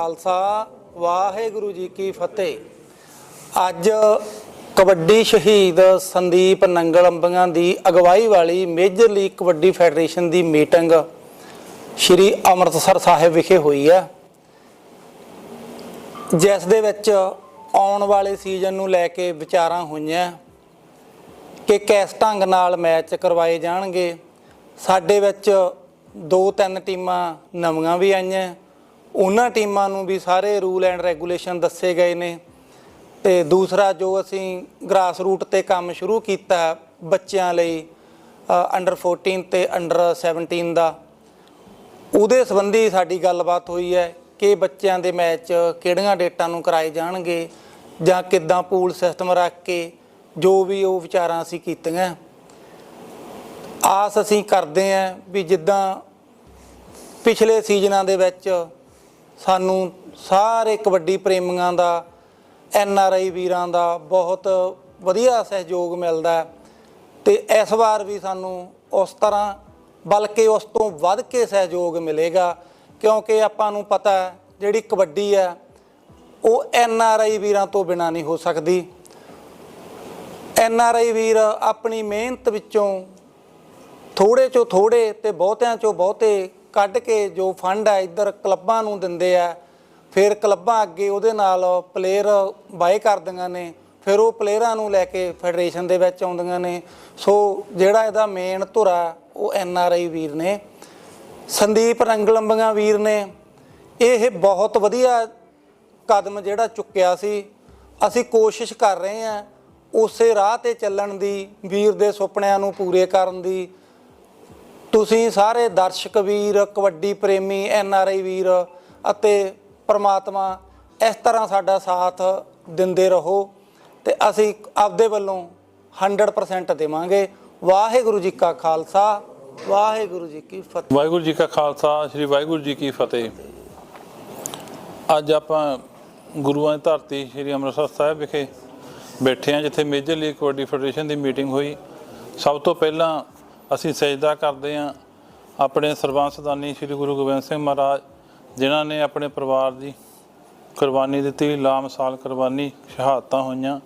ਖਾਲਸਾ, ਵਾਹਿਗੁਰੂ ਜੀ ਕੀ ਫਤਿਹ। ਅੱਜ ਕਬੱਡੀ ਸ਼ਹੀਦ ਸੰਦੀਪ ਨੰਗਲ ਅੰਬੀਆਂ ਦੀ ਅਗਵਾਈ ਵਾਲੀ ਮੇਜਰ ਲੀਗ ਕਬੱਡੀ ਫੈਡਰੇਸ਼ਨ ਦੀ ਮੀਟਿੰਗ ਸ਼੍ਰੀ ਅੰਮ੍ਰਿਤਸਰ ਸਾਹਿਬ ਵਿਖੇ ਹੋਈ ਹੈ। ਜਿਸ ਦੇ ਵਿੱਚ ਆਉਣ ਵਾਲੇ ਸੀਜ਼ਨ ਨੂੰ ਲੈ ਕੇ ਵਿਚਾਰਾਂ ਹੋਈਆਂ ਕਿ ਕਿਸ ਢੰਗ ਨਾਲ ਮੈਚ ਕਰਵਾਏ ਜਾਣਗੇ। ਸਾਡੇ ਵਿੱਚ ਦੋ ਤਿੰਨ ਟੀਮਾਂ ਨਵੀਆਂ ਵੀ ਆਈਆਂ। ਉਹਨਾਂ ਟੀਮਾਂ ਨੂੰ ਵੀ ਸਾਰੇ ਰੂਲ ਐਂਡ ਰੈਗੂਲੇਸ਼ਨ ਦੱਸੇ ਗਏ ਨੇ। ਤੇ ਦੂਸਰਾ ਜੋ ਅਸੀਂ ਗ੍ਰਾਸ ਰੂਟ ਤੇ ਕੰਮ ਸ਼ੁਰੂ ਕੀਤਾ ਬੱਚਿਆਂ ਲਈ ਅੰਡਰ 14 ਤੇ ਅੰਡਰ 17 ਦਾ, ਉਹਦੇ ਸੰਬੰਧੀ ਸਾਡੀ ਗੱਲਬਾਤ ਹੋਈ ਹੈ ਕਿ ਬੱਚਿਆਂ ਦੇ ਮੈਚ ਕਿਹੜੀਆਂ ਡੇਟਾਂ ਨੂੰ ਕਰਾਏ ਜਾਣਗੇ ਜਾਂ ਕਿੱਦਾਂ ਪੂਲ ਸਿਸਟਮ ਰੱਖ ਕੇ ਜੋ ਵੀ ਉਹ ਵਿਚਾਰਾਂ ਅਸੀਂ ਕੀਤੀਆਂ। ਆਸ ਅਸੀਂ ਕਰਦੇ ਆਂ ਵੀ ਜਿੱਦਾਂ ਪਿਛਲੇ ਸੀਜ਼ਨਾਂ ਦੇ ਵਿੱਚ ਸਾਨੂੰ ਸਾਰੇ ਕਬੱਡੀ ਪ੍ਰੇਮੀਆਂ ਦਾ, ਐਨ ਆਰ ਆਈ ਵੀਰਾਂ ਦਾ ਬਹੁਤ ਵਧੀਆ ਸਹਿਯੋਗ ਮਿਲਦਾ ਹੈ। ਤੇ ਇਸ ਵਾਰ ਵੀ ਸਾਨੂੰ ਉਸ ਤਰ੍ਹਾਂ, ਬਲਕਿ ਉਸ ਤੋਂ ਵੱਧ ਕੇ ਸਹਿਯੋਗ ਮਿਲੇਗਾ, ਕਿਉਂਕਿ ਆਪਾਂ ਨੂੰ ਪਤਾ ਹੈ, ਜਿਹੜੀ ਕਬੱਡੀ ਹੈ, ਉਹ ਐਨ ਆਰ ਆਈ ਵੀਰਾਂ ਤੋਂ ਬਿਨਾ ਨਹੀਂ ਹੋ ਸਕਦੀ। ਐਨ ਆਰ ਆਈ ਵੀਰ ਆਪਣੀ ਮਿਹਨਤ ਵਿੱਚੋਂ ਥੋੜੇ ਚੋਂ ਥੋੜੇ ਤੇ ਬਹੁਤਿਆਂ ਚੋਂ ਬਹੁਤੇ ਕੱਢ ਕੇ ਜੋ ਫੰਡ ਹੈ ਇੱਧਰ ਕਲੱਬਾਂ ਨੂੰ ਦਿੰਦੇ ਆ, ਫਿਰ ਕਲੱਬਾਂ ਅੱਗੇ ਉਹਦੇ ਨਾਲ ਪਲੇਅਰ ਬਾਏ ਕਰਦੀਆਂ ਨੇ, ਫਿਰ ਉਹ ਪਲੇਅਰਾਂ ਨੂੰ ਲੈ ਕੇ ਫੈਡਰੇਸ਼ਨ ਦੇ ਵਿੱਚ ਆਉਂਦੀਆਂ ਨੇ। ਸੋ ਜਿਹੜਾ ਇਹਦਾ ਮੇਨ ਧੁਰਾ, ਉਹ ਐਨ ਆਰ ਆਈ ਵੀਰ ਨੇ। ਸੰਦੀਪ ਰੰਗਲੰਬੀਆਂ ਵੀਰ ਨੇ। ਇਹ ਬਹੁਤ ਵਧੀਆ ਕਦਮ ਜਿਹੜਾ ਚੁੱਕਿਆ ਸੀ। ਅਸੀਂ ਕੋਸ਼ਿਸ਼ ਕਰ ਰਹੇ ਹਾਂ ਉਸੇ ਰਾਹ ਤੇ ਚੱਲਣ ਦੀ, ਵੀਰ ਦੇ ਸੁਪਨਿਆਂ ਨੂੰ ਪੂਰੇ ਕਰਨ ਦੀ। ਤੁਸੀਂ ਸਾਰੇ ਦਰਸ਼ਕ ਵੀਰ, ਕਬੱਡੀ ਪ੍ਰੇਮੀ, ਐਨ ਆਰ ਆਈ ਵੀਰ ਅਤੇ ਪ੍ਰਮਾਤਮਾ ਇਸ ਤਰ੍ਹਾਂ ਸਾਡਾ ਸਾਥ ਦਿੰਦੇ ਰਹੋ ਤੇ ਅਸੀਂ ਆਪਦੇ ਵੱਲੋਂ 100% ਦੇਵਾਂਗੇ। ਵਾਹਿਗੁਰੂ ਜੀ ਕਾ ਖਾਲਸਾ, ਵਾਹਿਗੁਰੂ ਜੀ ਕੀ ਫਤਿਹ। ਵਾਹਿਗੁਰੂ ਜੀ ਕਾ ਖਾਲਸਾ, ਸ੍ਰੀ ਵਾਹਿਗੁਰੂ ਜੀ ਕੀ ਫਤਿਹ। ਅੱਜ ਆਪਾਂ ਗੁਰੂਆਂ ਦੀ ਧਰਤੀ ਸ੍ਰੀ ਅੰਮ੍ਰਿਤਸਰ ਸਾਹਿਬ ਵਿਖੇ ਬੈਠੇ ਹਾਂ, ਜਿੱਥੇ ਮੇਜਰ ਲੀਗ ਕਬੱਡੀ ਫੈਡਰੇਸ਼ਨ ਦੀ ਮੀਟਿੰਗ ਹੋਈ। ਸਭ ਤੋਂ ਪਹਿਲਾਂ ਅਸੀਂ ਸਜਦਾ ਕਰਦੇ ਹਾਂ ਆਪਣੇ ਸਰਬੰਸਦਾਨੀ ਸ੍ਰੀ ਗੁਰੂ ਗੋਬਿੰਦ ਸਿੰਘ ਮਹਾਰਾਜ, ਜਿਨ੍ਹਾਂ ਨੇ ਆਪਣੇ ਪਰਿਵਾਰ ਦੀ ਕੁਰਬਾਨੀ ਦਿੱਤੀ ਲਾਮਸਾਲ ਕੁਰਬਾਨੀ ਸ਼ਹਾਦਤਾਂ ਹੋਈਆਂ।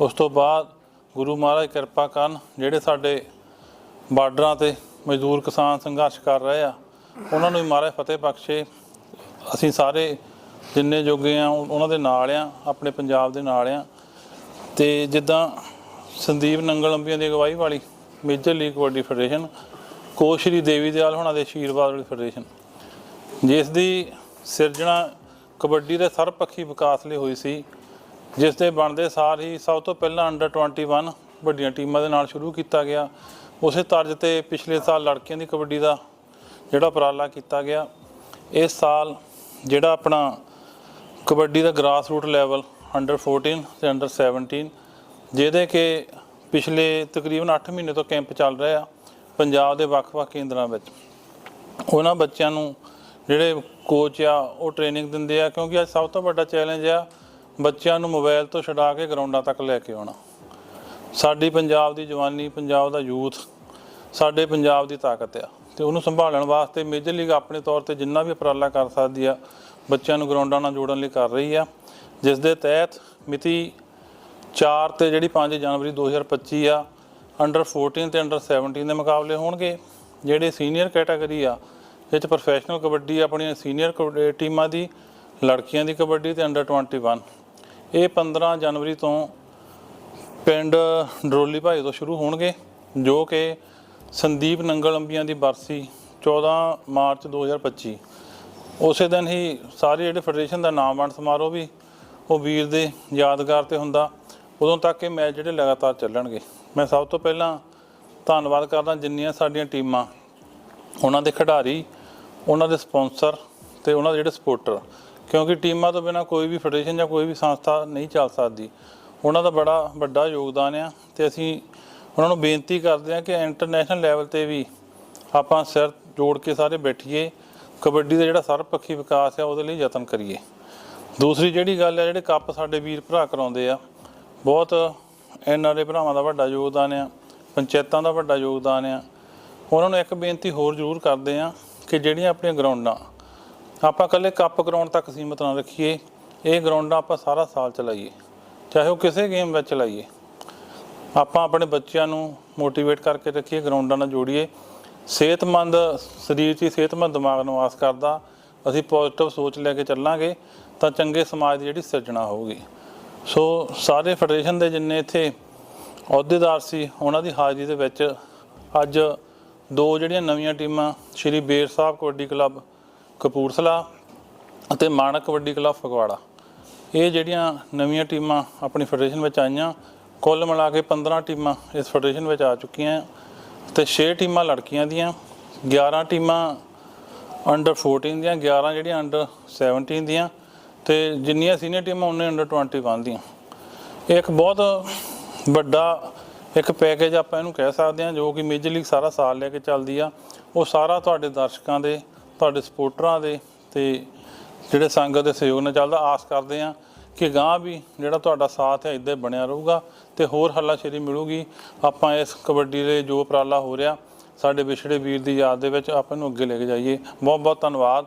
ਉਸ ਤੋਂ ਬਾਅਦ ਗੁਰੂ ਮਹਾਰਾਜ ਕਿਰਪਾ ਕਰਨ, ਜਿਹੜੇ ਸਾਡੇ ਬਾਰਡਰਾਂ ਤੇ ਮਜ਼ਦੂਰ ਕਿਸਾਨ ਸੰਘਰਸ਼ ਕਰ ਰਹੇ ਆ, ਉਹਨਾਂ ਨੂੰ ਵੀ ਮਹਾਰਾਜ ਫਤਿਹ ਬਖਸ਼ੇ। ਅਸੀਂ ਸਾਰੇ ਜਿੰਨੇ ਜੋਗੇ ਆ ਉਹਨਾਂ ਦੇ ਨਾਲ ਆ, ਆਪਣੇ ਪੰਜਾਬ ਦੇ ਨਾਲ ਆ। ਤੇ ਜਿੱਦਾਂ ਸੰਦੀਪ ਨੰਗਲ ਅੰਬੀਆਂ ਦੀ ਅਗਵਾਈ ਵਾਲੀ ਮੇਜਰ ਲੀਗ ਕਬੱਡੀ ਫੈਡਰੇਸ਼ਨ ਕੋਸ਼ਰੀ ਸ਼੍ਰੀ ਦੇਵੀ ਦਿਆਲ ਹੋਣਾ ਦੇ ਆਸ਼ੀਰਵਾਦ ਵਾਲੀ ਫੈਡਰੇਸ਼ਨ। ਜਿਸ ਦੀ ਸਿਰਜਣਾ ਕਬੱਡੀ ਦੇ ਸਰਬਪੱਖੀ ਵਿਕਾਸ ਲਈ ਹੋਈ ਸੀ, ਜਿਸ ਦੇ ਬਣਦੇ ਸਾਰ ਹੀ ਸਭ ਤੋਂ ਪਹਿਲਾਂ ਅੰਡਰ 21 ਵੱਡੀਆਂ ਟੀਮਾਂ ਦੇ ਨਾਲ ਸ਼ੁਰੂ ਕੀਤਾ ਗਿਆ। ਉਸੇ ਤਰਜ਼ ਤੇ ਪਿਛਲੇ ਸਾਲ ਲੜਕੀਆਂ ਦੀ ਕਬੱਡੀ ਦਾ ਜਿਹੜਾ ਉਪਰਾਲਾ ਕੀਤਾ ਗਿਆ, ਇਸ ਸਾਲ ਜਿਹੜਾ ਆਪਣਾ ਕਬੱਡੀ ਦਾ ਗ੍ਰਾਸ ਰੂਟ ਲੈਵਲ ਅੰਡਰ 14 ਤੇ ਅੰਡਰ 17 ਜਿਹਦੇ ਕਿ ਪਿਛਲੇ ਤਕਰੀਬਨ 8 ਮਹੀਨੇ ਤੋਂ ਕੈਂਪ ਚੱਲ ਰਿਹਾ ਆ ਪੰਜਾਬ ਦੇ ਵੱਖ-ਵੱਖ ਕੇਂਦਰਾਂ ਵਿੱਚ। ਉਹਨਾਂ ਬੱਚਿਆਂ ਨੂੰ ਜਿਹੜੇ ਕੋਚ ਆ, ਉਹ ਟ੍ਰੇਨਿੰਗ ਦਿੰਦੇ ਆ ਕਿਉਂਕਿ ਅੱਜ ਸਭ ਤੋਂ ਵੱਡਾ ਚੈਲੰਜ ਆ ਬੱਚਿਆਂ ਨੂੰ ਮੋਬਾਈਲ ਤੋਂ ਛਡਾ ਕੇ ਗਰਾਊਂਡਾਂ ਤੱਕ ਲੈ ਕੇ ਆਉਣਾ। ਸਾਡੀ ਪੰਜਾਬ ਦੀ ਜਵਾਨੀ, ਪੰਜਾਬ ਦਾ ਯੂਥ ਸਾਡੇ ਪੰਜਾਬ ਦੀ ਤਾਕਤ ਆ ਤੇ ਉਹਨੂੰ ਸੰਭਾਲਣ ਵਾਸਤੇ ਮੇਜਰ ਲੀਗ ਆਪਣੇ ਤੌਰ ਤੇ ਜਿੰਨਾ ਵੀ ਉਪਰਾਲਾ ਕਰ ਸਕਦੀ ਆ, ਬੱਚਿਆਂ ਨੂੰ ਗਰਾਊਂਡਾਂ ਨਾਲ ਜੋੜਨ ਲਈ ਕਰ ਰਹੀ ਆ। ਜਿਸ ਦੇ ਤਹਿਤ ਮਿਤੀ 4 ਤੇ ਜਿਹੜੀ 5 ਜਨਵਰੀ 2025 ਆ ਅੰਡਰ 14 ਤੇ ਅੰਡਰ 17 ਦੇ ਮੁਕਾਬਲੇ ਹੋਣਗੇ। ਜਿਹੜੇ ਸੀਨੀਅਰ ਕੈਟਾਗਰੀ ਆ, ਇਹ ਚ ਪ੍ਰੋਫੈਸ਼ਨਲ ਕਬੱਡੀ ਆਪਣੀਆਂ ਸੀਨੀਅਰ ਟੀਮਾਂ ਦੀ, ਲੜਕੀਆਂ ਦੀ ਕਬੱਡੀ ਤੇ ਅੰਡਰ 21 ਇਹ 15 ਜਨਵਰੀ ਤੋਂ ਪਿੰਡ ਡਰੋਲੀ ਭਾਈ ਤੋਂ ਸ਼ੁਰੂ ਹੋਣਗੇ, ਜੋ ਕਿ ਸੰਦੀਪ ਨੰਗਲ ਅੰਬੀਆਂ ਦੀ ਬਰਸੀ 14 ਮਾਰਚ 2025 ਉਸੇ ਦਿਨ ਹੀ ਸਾਰੇ ਜਿਹੜੇ ਫੈਡਰੇਸ਼ਨ ਦਾ ਨਾਮ ਵੰਡ ਸਮਾਰੋਹ ਵੀ, ਉਹ ਵੀਰ ਦੇ ਯਾਦਗਾਰ ਤੇ ਹੁੰਦਾ। ਉਦੋਂ ਤੱਕ ਇਹ ਮੈਚ ਜਿਹੜੇ ਲਗਾਤਾਰ ਚੱਲਣਗੇ। ਮੈਂ ਸਭ ਤੋਂ ਪਹਿਲਾਂ ਧੰਨਵਾਦ ਕਰਦਾ ਜਿੰਨੀਆਂ ਸਾਡੀਆਂ ਟੀਮਾਂ, ਉਹਨਾਂ ਦੇ ਖਿਡਾਰੀ, ਉਹਨਾਂ ਦੇ ਸਪਾਂਸਰ ਤੇ ਉਹਨਾਂ ਦੇ ਜਿਹੜੇ ਸਪੋਰਟਰ। ਕਿਉਂਕਿ ਟੀਮਾਂ ਤੋਂ ਬਿਨਾ ਕੋਈ ਵੀ ਫੈਡਰੇਸ਼ਨ ਜਾਂ ਕੋਈ ਵੀ ਸੰਸਥਾ ਨਹੀਂ ਚੱਲ ਸਕਦੀ। ਉਹਨਾਂ ਦਾ ਬੜਾ ਵੱਡਾ ਯੋਗਦਾਨ ਆ ਤੇ ਅਸੀਂ ਉਹਨਾਂ ਨੂੰ ਬੇਨਤੀ ਕਰਦੇ ਹਾਂ ਕਿ ਇੰਟਰਨੈਸ਼ਨਲ ਲੈਵਲ ਤੇ ਵੀ ਆਪਾਂ ਸਿਰ ਜੋੜ ਕੇ ਸਾਰੇ ਬੈਠੀਏ, ਕਬੱਡੀ ਦਾ ਜਿਹੜਾ ਸਰਬਪੱਖੀ ਵਿਕਾਸ ਆ ਉਹਦੇ ਲਈ ਯਤਨ ਕਰੀਏ। ਦੂਸਰੀ ਜਿਹੜੀ ਗੱਲ ਆ, ਜਿਹੜੇ ਕੱਪ ਸਾਡੇ ਵੀਰ ਭਰਾ ਕਰਾਉਂਦੇ ਆ ਬਹੁਤ ਐਨ ਆਰ ਭਰਾਵਾਂ ਦਾ ਵੱਡਾ ਯੋਗਦਾਨ ਆ, ਪੰਚਾਇਤਾਂ ਦਾ ਵੱਡਾ ਯੋਗਦਾਨ ਆ। ਉਹਨਾਂ ਨੂੰ ਇੱਕ ਬੇਨਤੀ ਹੋਰ ਜ਼ਰੂਰ ਕਰਦੇ ਆ ਕਿ ਜਿਹੜੀਆਂ ਆਪਣੀਆਂ ਗਰਾਊਂਡਾਂ, ਆਪਾਂ ਇਕੱਲੇ ਕੱਪ ਗਰਾਊਂਡ ਤੱਕ ਸੀਮਤ ਨਾ ਰੱਖੀਏ, ਇਹ ਗਰਾਊਂਡਾਂ ਆਪਾਂ ਸਾਰਾ ਸਾਲ ਚਲਾਈਏ, ਚਾਹੇ ਉਹ ਕਿਸੇ ਗੇਮ ਵਿੱਚ ਚਲਾਈਏ। ਆਪਾਂ ਆਪਣੇ ਬੱਚਿਆਂ ਨੂੰ ਮੋਟੀਵੇਟ ਕਰਕੇ ਰੱਖੀਏ, ਗਰਾਊਂਡਾਂ ਨਾਲ ਜੋੜੀਏ। ਸਿਹਤਮੰਦ ਸਰੀਰ 'ਚ ਸਿਹਤਮੰਦ ਦਿਮਾਗ ਨੂੰ ਆਸ ਕਰਦਾ, ਅਸੀਂ ਪੋਜ਼ਿਟਿਵ ਸੋਚ ਲੈ ਕੇ ਚੱਲਾਂਗੇ, ਤਾਂ ਚੰਗੇ ਸਮਾਜ ਦੀ ਜਿਹੜੀ ਸਿਰਜਣਾ ਹੋਊਗੀ। ਸੋ ਸਾਰੇ ਫੈਡਰੇਸ਼ਨ ਦੇ ਜਿੰਨੇ ਇੱਥੇ ਅਹੁਦੇਦਾਰ ਸੀ, ਉਹਨਾਂ ਦੀ ਹਾਜ਼ਰੀ ਦੇ ਵਿੱਚ ਅੱਜ ਦੋ ਜਿਹੜੀਆਂ ਨਵੀਆਂ ਟੀਮਾਂ, ਸ਼੍ਰੀ ਬੇਰ ਸਾਹਿਬ ਕਬੱਡੀ ਕਲੱਬ ਕਪੂਰਥਲਾ ਅਤੇ ਮਾਣਕ ਕਬੱਡੀ ਕਲੱਬ ਫਗਵਾੜਾ, ਇਹ ਜਿਹੜੀਆਂ ਨਵੀਆਂ ਟੀਮਾਂ ਆਪਣੀ ਫੈਡਰੇਸ਼ਨ ਵਿੱਚ ਆਈਆਂ, ਕੁੱਲ ਮਿਲਾ ਕੇ 15 ਟੀਮਾਂ ਇਸ ਫੈਡਰੇਸ਼ਨ ਵਿੱਚ ਆ ਚੁੱਕੀਆਂ ਤੇ 6 ਟੀਮਾਂ ਲੜਕੀਆਂ ਦੀਆਂ 11 ਟੀਮਾਂ ਅੰਡਰ 14 ਦੀਆਂ 11 ਜਿਹੜੀਆਂ ਅੰਡਰ 17 ਦੀਆਂ ਤੇ ਜਿੰਨੀਆਂ ਸੀਨੀਅਰ ਟੀਮਾਂ ਉਹਨੇ ਅੰਡਰ 21 ਦੀਆਂ ਇਹ ਇੱਕ ਬਹੁਤ ਵੱਡਾ ਇੱਕ ਪੈਕੇਜ ਆਪਾਂ ਇਹਨੂੰ ਕਹਿ ਸਕਦੇ ਹਾਂ, ਜੋ ਕਿ ਮੇਜਰ ਲੀਗ ਸਾਰਾ ਸਾਲ ਲੈ ਕੇ ਚੱਲਦੀ ਆ। ਉਹ ਸਾਰਾ ਤੁਹਾਡੇ ਦਰਸ਼ਕਾਂ ਦੇ, ਤੁਹਾਡੇ ਸਪੋਰਟਰਾਂ ਦੇ ਤੇ ਜਿਹੜੇ ਸੰਗਤ ਦੇ ਸਹਿਯੋਗ ਨਾਲ ਚੱਲਦਾ। ਆਸ ਕਰਦੇ ਆ ਕਿ ਗਾਂ ਵੀ ਜਿਹੜਾ ਤੁਹਾਡਾ ਸਾਥ ਹੈ ਇਦਾਂ ਬਣਿਆ ਰਹੂਗਾ ਤੇ ਹੋਰ ਹੱਲਾਸ਼ੇਰੀ ਮਿਲੂਗੀ। ਆਪਾਂ ਇਸ ਕਬੱਡੀ ਦੇ ਜੋ ਉਪਰਾਲਾ ਹੋ ਰਿਹਾ, ਸਾਡੇ ਵਿਛੜੇ ਵੀਰ ਦੀ ਯਾਦ ਦੇ ਵਿੱਚ ਆਪਾਂ ਇਹਨੂੰ ਅੱਗੇ ਲੈ ਕੇ ਜਾਈਏ। ਬਹੁਤ ਬਹੁਤ ਧੰਨਵਾਦ।